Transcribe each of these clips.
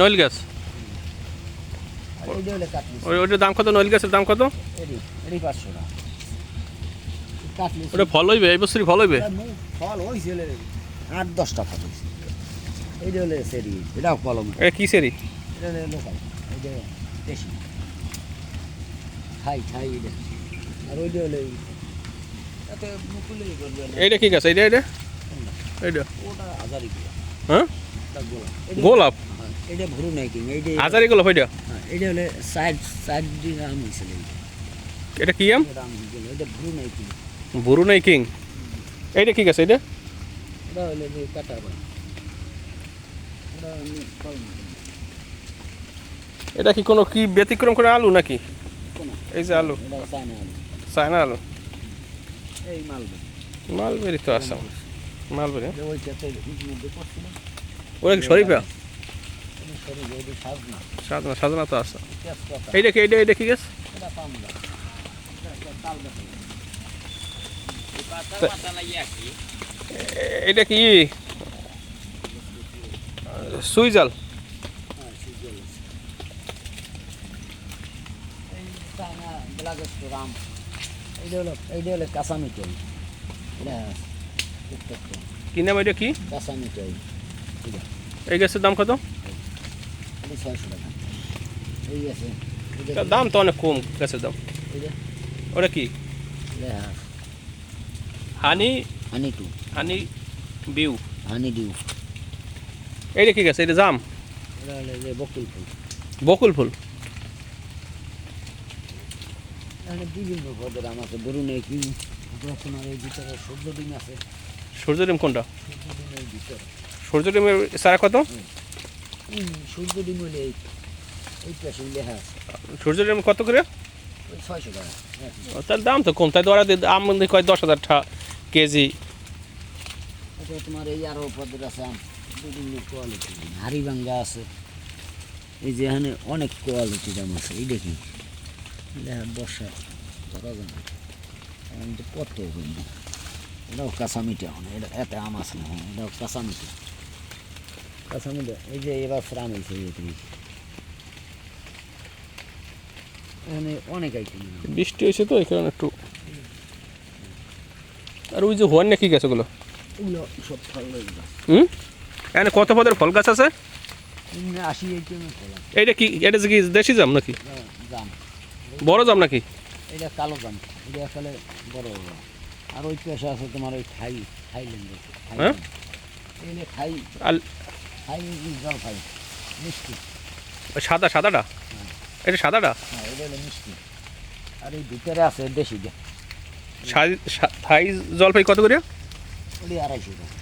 নইল ওই ওইটার দাম কত? নইল গাছের দাম কত? ওটা ফল হইবে? এই বছরই ফল হইবে? ফল হয়েছিল আট দশটা ফল হয়েছে এইটা হলে সেরি এটাও কলম এটা কি সেরি? এটা হলে লোকাল এইটা দেশি খাই খাই এটা আর ওইটা হলে। এইটা কি গাছ এইটা? এটা এইটা। ওটা হাজারি কিলো হ্যাঁ? গোলাপ? এটা- এটা ভরু নাই কিং এইটা হাজারি গোলাপ হ্যাঁ, এটা হলে সাইড সাইড দিয়ে আম এইটা। এটা কি আম? এটা ভরু নাই কিং। বুরু নাই কিং এইটা কি গাছ এইটা? এটা হলে কাটা এটা এটা কি কোনো কি ব্যতিক্রম করে আলু নাকি? এই যে আলু। এটা চায়না আলু। চায়না আলু। এই মালবে মালবেরি তো আসাম। মালবেরি। যে ওইটাতে ইট ওরা কি শরীফা? সাজনা। সাজনা তো আছে। এইটা কি এইটা এইটা কি গাছ এটা কি? সুইজাল। হ্যাঁ এই চায়না রাম। এইটা হলো এইটা হলো উত্তপ্ত কি নাম এটা কি? এই গাছের দাম কত? দাম তো অনেক কম গাছের দাম। ওটা কি? হানি? Honey too. হানি বিউ। Honeydew. এইটা কি গাছ? এটা জাম বকুল ফুল। বকুল ফুল? বিভিন্ন পদের আম আছে। ধরুন এই কি? তোমার এই ভিতরে সূর্য ডিম আছে। সূর্য ডিম কোনটা? সূর্য ডিমের সারা কত? সূর্য ডিম হলে সূর্য ডিম কত করে? ছয়শো টাকা। তার দাম তো কম তাই তো ওরা আম কয় দশ হাজার টাকা কেজি। এটা তোমার এই আরও পদের আছে আম। বিভিন্ন কোয়ালিটি হাড়ি ভাঙ্গা আছে। এই যে এখানে অনেক কোয়ালিটি দাম আছে এই দেখি। বর্ষা ধরা যায় না কত কিন্তু এটাও কাঁচা মিঠা মানে এটা এতে আম আছে না হ্যাঁ, এটাও কাঁচা মিঠা কাঁচা মিঠা এই যে এবার ফ্রাম হয়েছে অনেক আইটেম বৃষ্টি হয়েছে তো এই কারণে একটু আর ওই যে হোয়ান না কি গাছ ওগুলো এগুলো সব ফল হুম? এখানে কত পদের ফল গাছ আছে? আশি এইটা কি এটা কি দেশি জাম নাকি? এটা জাম। বড় জাম নাকি? এটা কালো জাম। এটা আসলে বড় বড় আর ওই পেশা আছে তোমার ওই থাই থাইল্যান্ডের হ্যাঁ? থাই আর থাই জল খাই মিষ্টি। ওই সাদা সাদাটা? এটা সাদাটা? হ্যাঁ এটা হলো মিষ্টি। আর এই ভিতরে আছে সা- থাই জলপাই কত করে? ওটি আড়াইশো টাকা।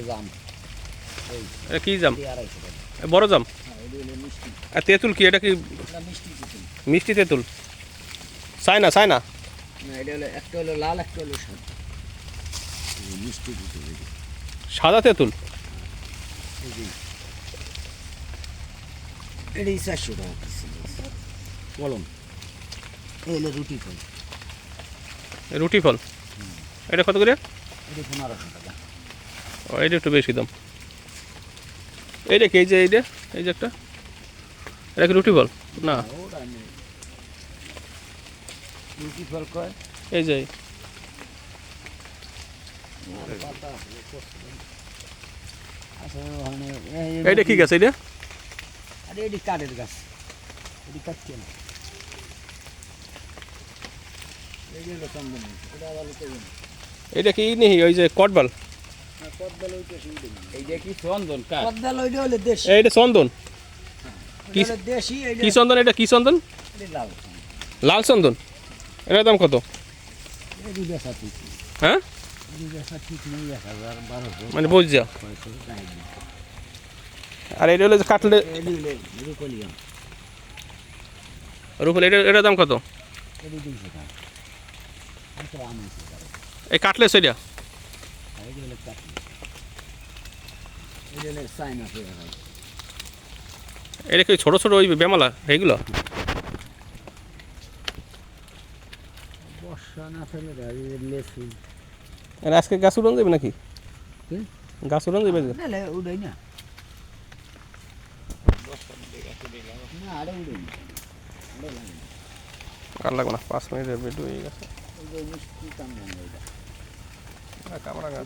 জাম। এই এটা কি জাম? বড় জাম? হ্যাঁ আর তেঁতুল কি? এটা কি মিষ্টি চিকেন মিষ্টি তেঁতুল? China China? না এটা হলো একটা হলো লাল একটা হলো সাদা। মিষ্টি যে সাদা তেঁতুল? এই যে এটাই চারশো টাকা কলম এই রুটি ফল। রুটি ফল? এটা কত করে? এটা পনেরোশো টাকা। ও এটা একটু বেশি দাম। এইটা কি এই যে এইটা এই যে একটা। এটা কি রুটি ফল? না। ওটা ফল কয়। এই যে। আর আছে, কচু। আছে ওখানে এই যে এইটা কি গাছ এইটা? আরে এটি কাঠের গাছ। এটি কাটছে না। এটা লোকে। এটা কি নেই? ওই যে কটবাল। আর কদবেল ওইটা সুবিধা নেই। এইটা চন্দন। কাঠ কদবেল ওইটা হলো দেশি এইটা চন্দন কি- এটা চন্দন? এটা কি চন্দন। লাল চন্দন। এটার দাম কত। হ্যাঁ মানে বুঝছা। আর এটা হলো কাটলে রুফল এটা এটার দাম কত। এই কাটলে সেটা এটা কি ছোটো ছোটো ওই বেমালা এইগুলো বর্ষা না ফেলে লেসু আর আজকে গাছ উড়ান যাবে নাকি? গাছ উড়ান যাবে উড়াই না। আরে লাগবে না পাঁচ মিনিটের ভিডিও হয়ে গেছে। কামরা গাছ